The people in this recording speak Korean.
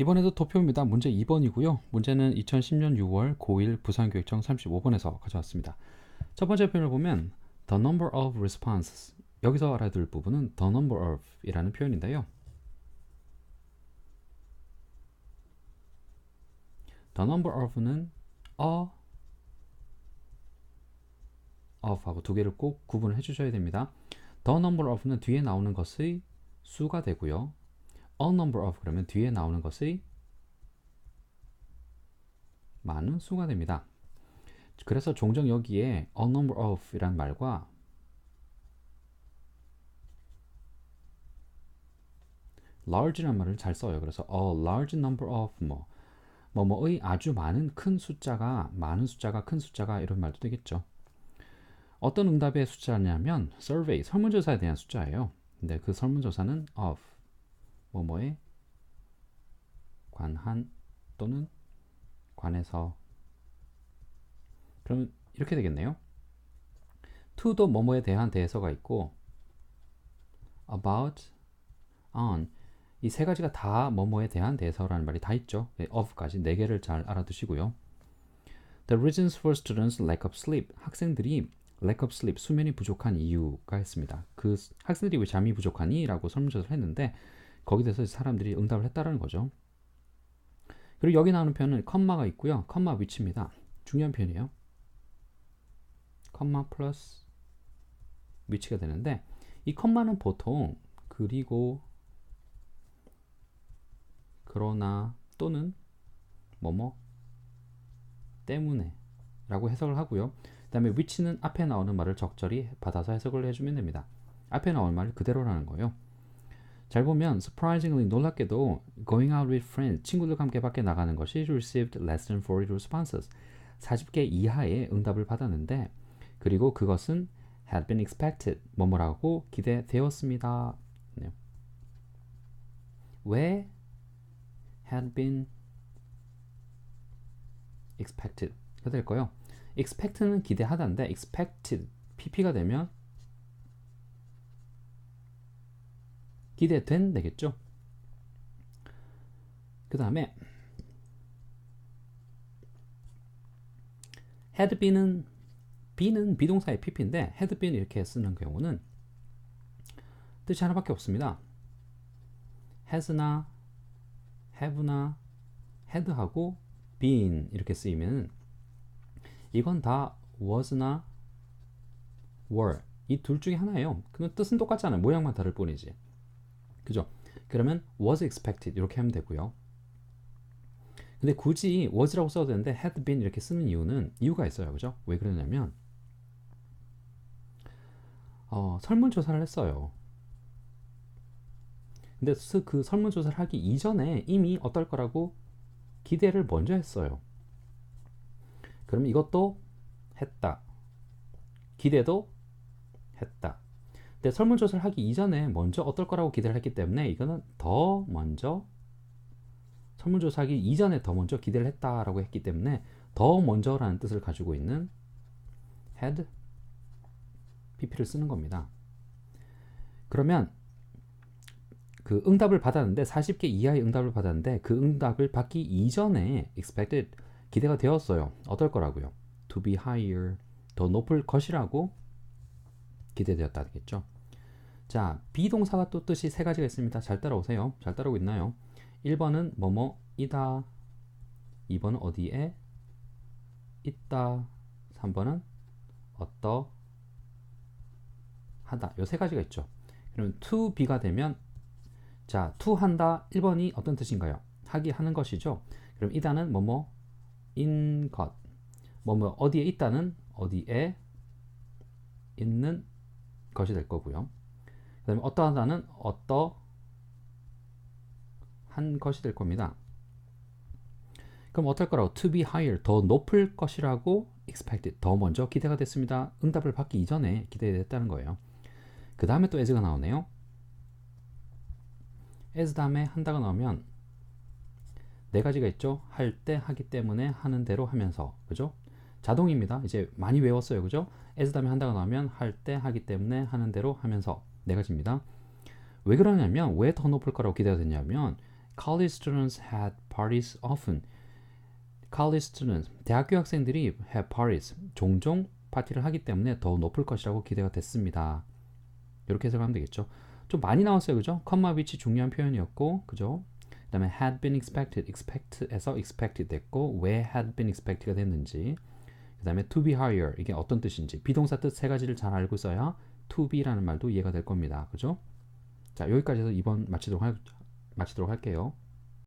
이번에도 도표입니다. 문제 2번이고요. 문제는 2010년 6월 고1 부산교육청 35번에서 가져왔습니다. 첫 번째 표현을 보면 the number of responses 여기서 알아둘 부분은 the number of 이라는 표현인데요. the number of는 a of하고 두 개를 꼭 구분을 해주셔야 됩니다. the number of는 뒤에 나오는 것의 수가 되고요. A number of 그러면 뒤에 나오는 것의 많은 수가 됩니다. 그래서 종종 여기에 a number of 이란 말과 large란 말을 잘 써요. 그래서 a large number of 뭐 뭐뭐의 아주 많은 큰 숫자가 많은 숫자가 큰 숫자가 이런 말도 되겠죠. 어떤 응답의 숫자냐면 survey 설문조사에 대한 숫자예요. 근데 그 설문조사는 of 뭐뭐에 관한 또는 관해서 그러면 이렇게 되겠네요. to도 뭐뭐에 대한 대해서가 있고 about, on 이 세 가지가 다 뭐뭐에 대한 대해서라는 말이 다 있죠. of까지 네 개를 잘 알아두시고요. The reasons for students lack of sleep 학생들이 lack of sleep 수면이 부족한 이유가 있습니다. 그 학생들이 왜 잠이 부족하니? 라고 설문조사를 했는데 거기에 대해서 사람들이 응답을 했다는 거죠. 그리고 여기 나오는 표현은 컴마가 있고요. 컴마 위치입니다. 중요한 표현이에요. 컴마 플러스 위치가 되는데 이 컴마는 보통 그리고 그러나 또는 뭐뭐 때문에 라고 해석을 하고요. 그 다음에 위치는 앞에 나오는 말을 적절히 받아서 해석을 해주면 됩니다. 앞에 나오는 말을 그대로라는 거예요. 잘 보면 surprisingly 놀랍게도 going out with friends 친구들과 함께 밖에 나가는 것이 received less than 40 responses 40개 이하의 응답을 받았는데 그리고 그것은 had been expected 뭐뭐라고 기대되었습니다. 네. 왜 had been expected가 될까요? expect는 기대하다인데 expected pp가 되면 기대된 되겠죠. 그 다음에 had been은 be는 비동사의 pp인데 had been 이렇게 쓰는 경우는 뜻이 하나밖에 없습니다. has나 have나 had하고 been 이렇게 쓰이면 이건 다 was나 were 이 둘 중에 하나예요. 그 뜻은 똑같잖아요. 모양만 다를 뿐이지. 그죠? 그러면 was expected 이렇게 하면 되고요. 근데 굳이 was라고 써도 되는데 had been 이렇게 쓰는 이유는 이유가 있어요. 그죠? 왜 그러냐면 어, 설문조사를 했어요. 근데 그 설문조사를 하기 이전에 이미 어떨 거라고 기대를 먼저 했어요. 그럼 이것도 했다. 기대도 했다. 근데 설문조사를 하기 이전에 먼저 어떨 거라고 기대를 했기 때문에 이거는 더 먼저 설문조사하기 이전에 더 먼저 기대를 했다라고 했기 때문에 더 먼저라는 뜻을 가지고 있는 had pp를 쓰는 겁니다. 그러면 그 응답을 받았는데 40개 이하의 응답을 받았는데 그 응답을 받기 이전에 expected 기대가 되었어요. 어떨 거라고요? to be higher 더 높을 것이라고 기대되었다겠죠. 자, 비동사가 또 뜻이 세 가지가 있습니다. 잘 따라오세요. 잘 따라오고 있나요? 1번은 뭐뭐이다. 2번은 어디에 있다. 3번은 어떠 하다. 요 세 가지가 있죠. 그러면 to be가 되면 자, to 한다. 1번이 어떤 뜻인가요? 하기 하는 것이죠. 그럼 이다는 뭐뭐 인 것. 뭐뭐 어디에 있다는 어디에 있는 것이 될 거고요. 그 다음에 어떠하다는 어떠한 것이 될 겁니다. 그럼 어떨 거라고? to be higher, 더 높을 것이라고 expected, 더 먼저 기대가 됐습니다. 응답을 받기 이전에 기대됐다는 거예요. 그 다음에 또 as가 나오네요. as 다음에 한다가 나오면 네 가지가 있죠. 할 때, 하기 때문에, 하는 대로 하면서. 그죠? 자동입니다. 이제 많이 외웠어요. 그죠? as 다음에 한다가 나오면 할 때, 하기 때문에, 하는 대로 하면서 네 가지입니다. 왜 그러냐면 왜 더 높을 거라고 기대가 됐냐면 college students had parties often. college students, 대학교 학생들이 have parties, 종종 파티를 하기 때문에 더 높을 것이라고 기대가 됐습니다. 이렇게 해석하면 되겠죠. 좀 많이 나왔어요, 그죠? 컴마 위치 중요한 표현이었고, 그죠? 그다음에 had been expected, expect에서 expected 됐고, 왜 had been expected가 됐는지, 그 다음에 to be higher 이게 어떤 뜻인지, 비동사 뜻 세 가지를 잘 알고 있어야 to be라는 말도 이해가 될 겁니다, 그죠? 자, 여기까지 해서 이번 마치도록 할, 마치도록 할게요.